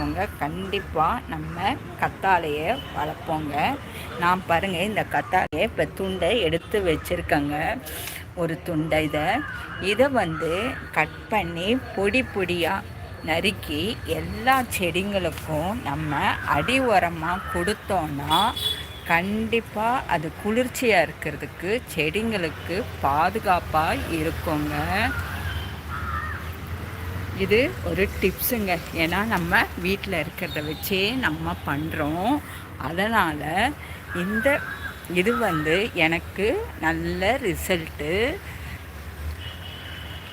இருக்கவங்க கண்டிப்பாக நம்ம கத்தாழையை வளர்ப்போங்க. நான் பாருங்கள் இந்த கத்தாழையை இப்போ துண்டை எடுத்து வச்சுருக்கேங்க. ஒரு துண்டை இதை. இதை வந்து கட் பண்ணி பொடி பொடியாக நறுக்கி எல்லா செடிங்களுக்கும் நம்ம அடி உரமாக கொடுத்தோன்னா கண்டிப்பாக அது குளிர்ச்சியாக இருக்கிறதுக்கு செடிங்களுக்கு பாதுகாப்பாக இருக்குங்க. இது ஒரு டிப்ஸுங்க ஏன்னா நம்ம வீட்டில் இருக்கிறத வச்சே நம்ம பண்ணுறோம் அதனால் இந்த இது வந்து எனக்கு நல்ல ரிசல்ட்டு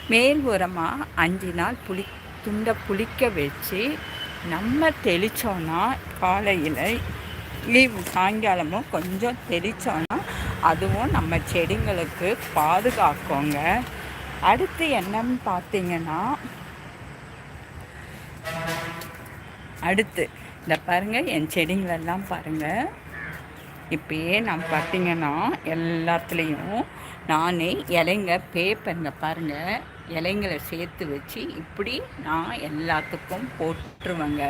மேல் உரமாக அஞ்சு நாள் புளி துண்டை புளிக்க வச்சு நம்ம தெளித்தோன்னா காலையில் லீவ் சாயங்காலமும் கொஞ்சம் தெளித்தோன்னா அதுவும் நம்ம செடிங்களுக்கு பாதுகாக்கோங்க. அடுத்து என்னன்னு பார்த்தீங்கன்னா அடுத்து. இந்த பாருங்கள் என் செடிங்களெல்லாம் பாருங்கள் இப்பயே நான் பார்த்தீங்கன்னா எல்லாத்துலேயும் நானே இலைங்க பேப்பருங்க பாருங்கள் இலைங்களை சேர்த்து வச்சு இப்படி நான் எல்லாத்துக்கும் போட்டுருவேங்க.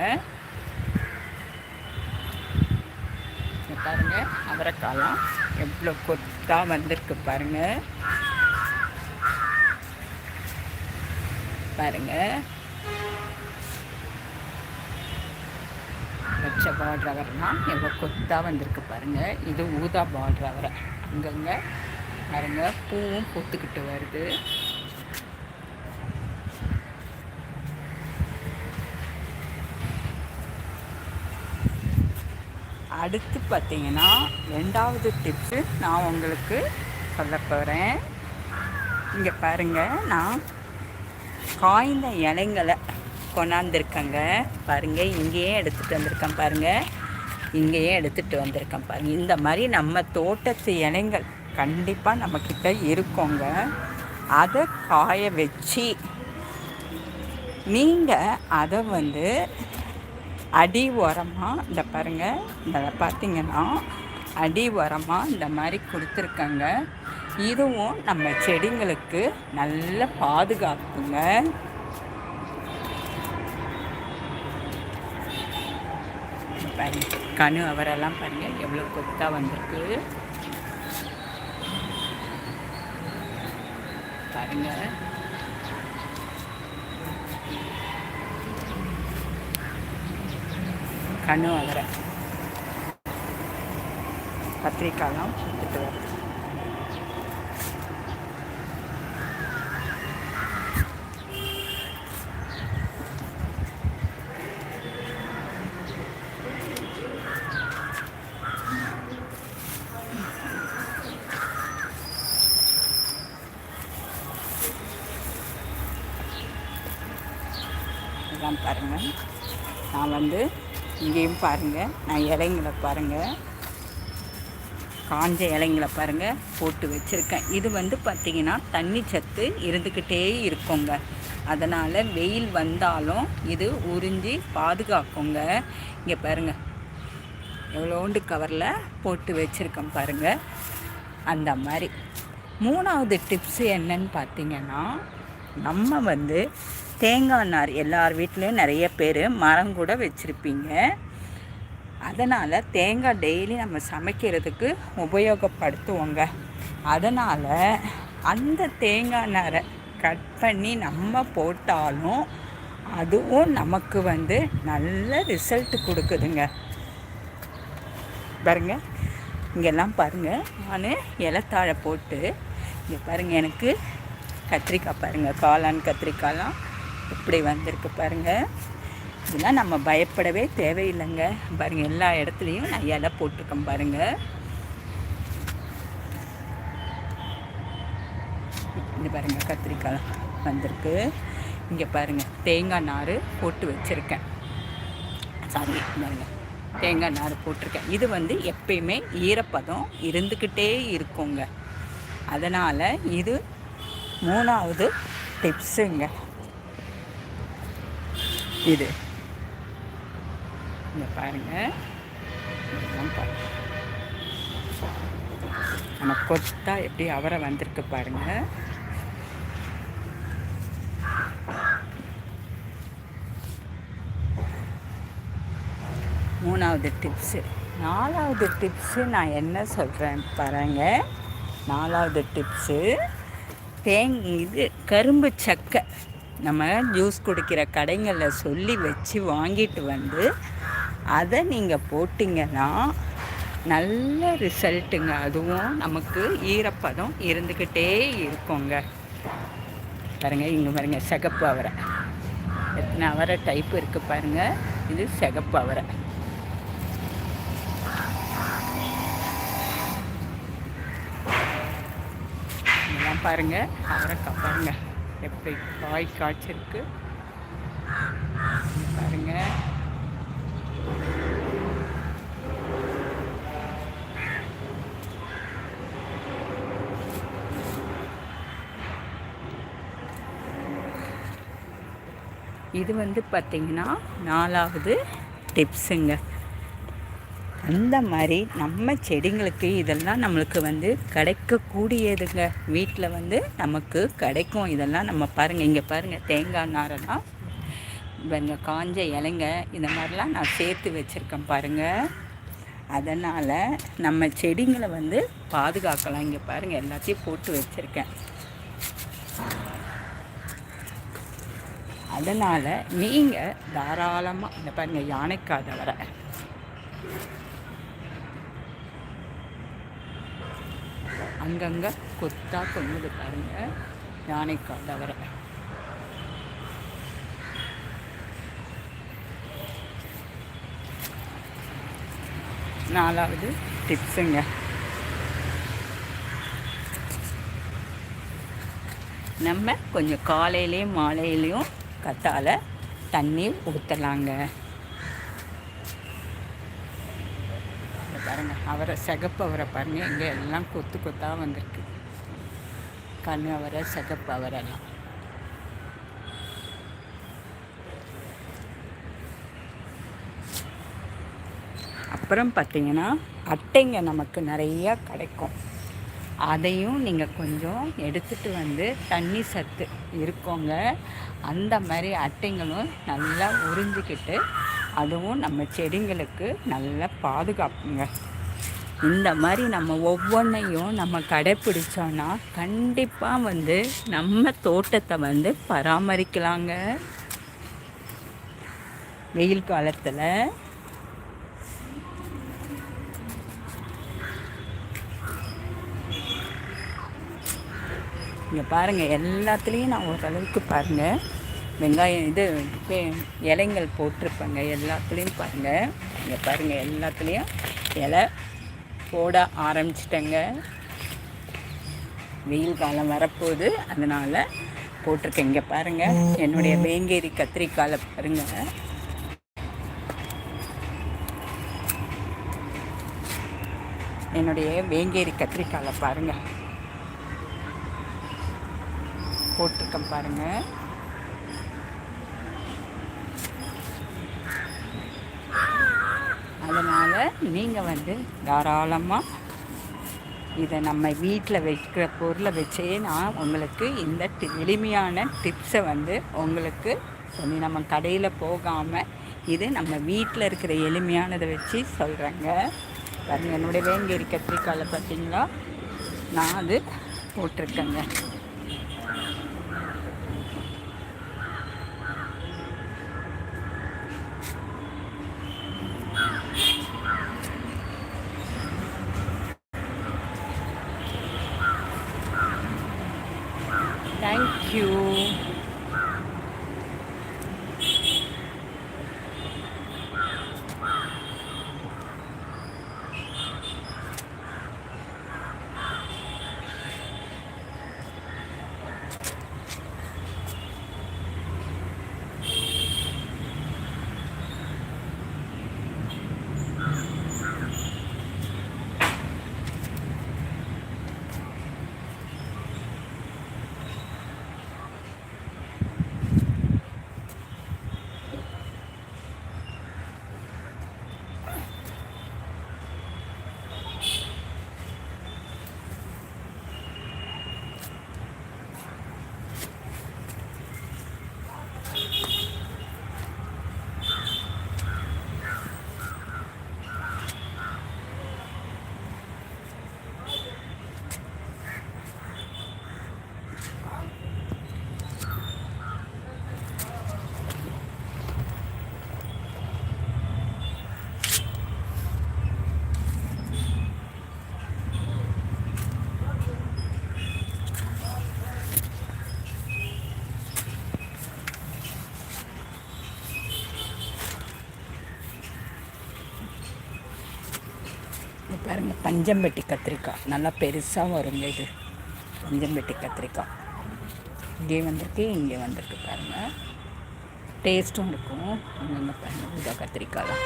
பாருங்கள் அவரைக்காலாம் எவ்வளோ கொத்தாக வந்திருக்கு பாருங்கள் பாருங்கள் பச்சை பார்டர் அவரைனா எவ்வளோ கொத்தாக வந்திருக்கு பாருங்கள் இது ஊதா பார்டர் அவரை அங்கங்கே பாருங்கள் பூவும் பூத்துக்கிட்டு வருது. அடுத்து பார்த்தீங்கன்னா ரெண்டாவது டிப்ஸு நான் உங்களுக்கு சொல்ல போகிறேன் இங்கே பாருங்கள் நான் காய்ந்த இலைங்களை கொண்டாந்துருக்கங்க. பாருங்கள் இங்கேயே எடுத்துகிட்டு வந்திருக்கேன் பாருங்கள் இங்கேயே எடுத்துகிட்டு வந்திருக்கேன் பாருங்கள் இந்த மாதிரி நம்ம தோட்டத்து இலைங்கள் கண்டிப்பாக நம்மக்கிட்ட இருக்கோங்க. அதை காய வச்சு நீங்கள் அதை வந்து அடி உரமாக இந்த பாருங்கள் இந்த பார்த்தீங்கன்னா அடி உரமாக இந்த மாதிரி கொடுத்துருக்கங்க. இதுவும் நம்ம செடிங்களுக்கு நல்ல பாதுகாப்புங்க. பாருங்க கணு அவரெல்லாம் பாருங்கள் எவ்வளோ கொத்தாக வந்திருக்கு. பாருங்கள் கணு அவரை. கத்திரிக்காயெல்லாம் கொடுத்துட்டு வரேன் இதெல்லாம் பாருங்கள் நான் வந்து இங்கேயும் பாருங்கள் நான் இலைங்களை பாருங்கள் காஞ்ச இலைங்களை பாருங்கள் போட்டு வச்சுருக்கேன். இது வந்து பார்த்திங்கன்னா தண்ணி சத்து இருந்துக்கிட்டே இருக்குங்க. அதனால் வெயில் வந்தாலும் இது உறிஞ்சி பாதுகாக்குங்க. இங்கே பாருங்கள் எவ்வளோண்டு கவரில் போட்டு வச்சுருக்கேன் பாருங்கள் அந்த மாதிரி. மூணாவது டிப்ஸு என்னன்னு பார்த்தீங்கன்னா நம்ம வந்து தேங்காய் நார் எல்லார் வீட்லேயும் நிறைய பேர் மரம் கூட வச்சுருப்பீங்க. அதனால் தேங்காய் டெய்லி நம்ம சமைக்கிறதுக்கு உபயோகப்படுத்துவோங்க. அதனால் அந்த தேங்காய் நாரை கட் பண்ணி நம்ம போட்டாலும் அதுவும் நமக்கு வந்து நல்ல ரிசல்ட் கொடுக்குதுங்க. பாருங்க இங்கெல்லாம் பாருங்கள் நான் இலத்தாழை போட்டு இங்கே பாருங்கள் எனக்கு கத்திரிக்காய் பாருங்கள் காளான் கத்திரிக்காய்லாம் இப்படி வந்திருக்கு பாருங்கள் இதெல்லாம் நம்ம பயப்படவே தேவையில்லைங்க. பாருங்கள் எல்லா இடத்துலையும் நான் இலை போட்டிருக்கேன் பாருங்கள் இது பாருங்கள் கத்திரிக்காய் வந்திருக்கு. இங்கே பாருங்கள் தேங்காய் நார் போட்டு வச்சுருக்கேன். சாரி பாருங்கள் தேங்காய் நார் போட்டிருக்கேன். இது வந்து எப்பயுமே ஈரப்பதம் இருந்துக்கிட்டே இருக்குங்க. அதனால் இது மூணாவது டிப்ஸுங்க. இது. இங்கே பாருங்கள் பாருங்க. நம்ம கொத்தா எப்படி அவரை வந்திருக்கு பாருங்கள் மூணாவது டிப்ஸு. நாலாவது டிப்ஸு நான் என்ன சொல்கிறேன் பாருங்க. நாலாவது டிப்ஸு. தேங் இது கரும்பு சக்கை. நம்ம ஜூஸ் குடிக்கிற கடைங்களில் சொல்லி வச்சு வாங்கிட்டு வந்து அதை நீங்கள் போட்டிங்கன்னா நல்ல ரிசல்ட்டுங்க. அதுவும் நமக்கு ஈரப்பதம் இருந்துக்கிட்டே இருக்குங்க. பாருங்கள் இங்கே பாருங்கள் சிகப்பு அவரை. எத்தனை அவரை டைப் இருக்குது பாருங்கள் இது சிகப்பு அவரை. இதெல்லாம் பாருங்கள் அவரைக்காய் பாருங்கள் எப்படி காய் காய்ச்சிருக்கு. பாருங்கள் இது வந்து பார்த்திங்கன்னா நாலாவது டிப்ஸுங்க. அந்த மாதிரி நம்ம செடிங்களுக்கு இதெல்லாம் நம்மளுக்கு வந்து கிடைக்கக்கூடியதுங்க. வீட்டில் வந்து நமக்கு கிடைக்கும். இதெல்லாம் நம்ம பாருங்கள் இங்கே பாருங்கள் தேங்காய் நாரெல்லாம். பாருங்க காஞ்ச இலைங்க இந்த மாதிரிலாம் நான் சேர்த்து வச்சுருக்கேன் பாருங்கள் அதனால் நம்ம செடிங்களை வந்து பாதுகாக்கலாம். இங்கே பாருங்கள் எல்லாத்தையும் போட்டு வச்சுருக்கேன். அதனால் நீங்கள் தாராளமாக இந்த பாருங்கள் யானைக்காத வர. அங்கங்கே கொத்தாக கொண்டுது பாருங்கள் யானைக்காத தவிர நாலாவது டிப்ஸுங்க. நம்ம கொஞ்சம் காலையிலையும் மாலையிலையும் கத்தால தண்ணீர் ஊற்றலாங்க பாருங்கள் அவரை சிகப்பு அவரை பாருங்கள் இங்கே எல்லாம் கொத்து கொத்தாக வந்திருக்கு. கண் அவரை சிகப்பு அவரெல்லாம். அப்புறம் பார்த்தீங்கன்னா அட்டைங்க நமக்கு நிறையா கிடைக்கும். அதையும் நீங்கள் கொஞ்சம் எடுத்துகிட்டு வந்து தண்ணி சத்து இருக்கோங்க. அந்த மாதிரி அட்டைங்களும் நல்லா உறிஞ்சிக்கிட்டு அதுவும் நம்ம செடிங்களுக்கு நல்லா பாதுகாப்புங்க. இந்த மாதிரி நம்ம ஒவ்வொன்றையும் நம்ம கடைப்பிடிச்சோன்னா கண்டிப்பாக வந்து நம்ம தோட்டத்தை வந்து பராமரிக்கலாங்க. வெயில் காலத்தில். இங்கே பாருங்கள் எல்லாத்துலேயும் நான் ஓரளவுக்கு பாருங்கள் வெங்காயம் இது இலைங்கள் போட்டிருப்பேங்க. எல்லாத்துலேயும் பாருங்கள் இங்கே பாருங்கள் எல்லாத்துலேயும் இலை போட ஆரம்பிச்சிட்டேங்க. வெயில் காலம் வரப்போகுது. அதனால் போட்டிருக்கேன். இங்கே பாருங்கள் என்னுடைய வேங்கேரி கத்திரிக்காயில் பாருங்கள் என்னுடைய வேங்கேரி கத்திரிக்காயில் பாருங்கள் போட்டிருக்கேன் பாருங்கள் அதனால் நீங்கள் வந்து தாராளமாக இதை நம்ம வீட்டில் வைக்கிற பொருளை வச்சே நான் உங்களுக்கு இந்த எளிமையான டிப்ஸை வந்து உங்களுக்கு சொல்லி நம்ம கடையில் போகாமல் இது நம்ம வீட்டில் இருக்கிற எளிமையானதை வச்சு சொல்கிறேங்க பாருங்கள் என்னுடைய வேங்கேரி கத்திரிக்காயில் பார்த்தீங்களா? நான் அது போட்டிருக்கேங்க. You. பஞ்சம்பெட்டி கத்திரிக்காய். நல்லா பெருசாக வருங்க இது. பஞ்சம்பெட்டி கத்திரிக்காய். இங்கே வந்திருக்கு இங்கே வந்திருக்கு பாருங்கள் டேஸ்ட்டும் இருக்கும். அங்கங்கே பாருங்கள் கத்திரிக்காய் தான்.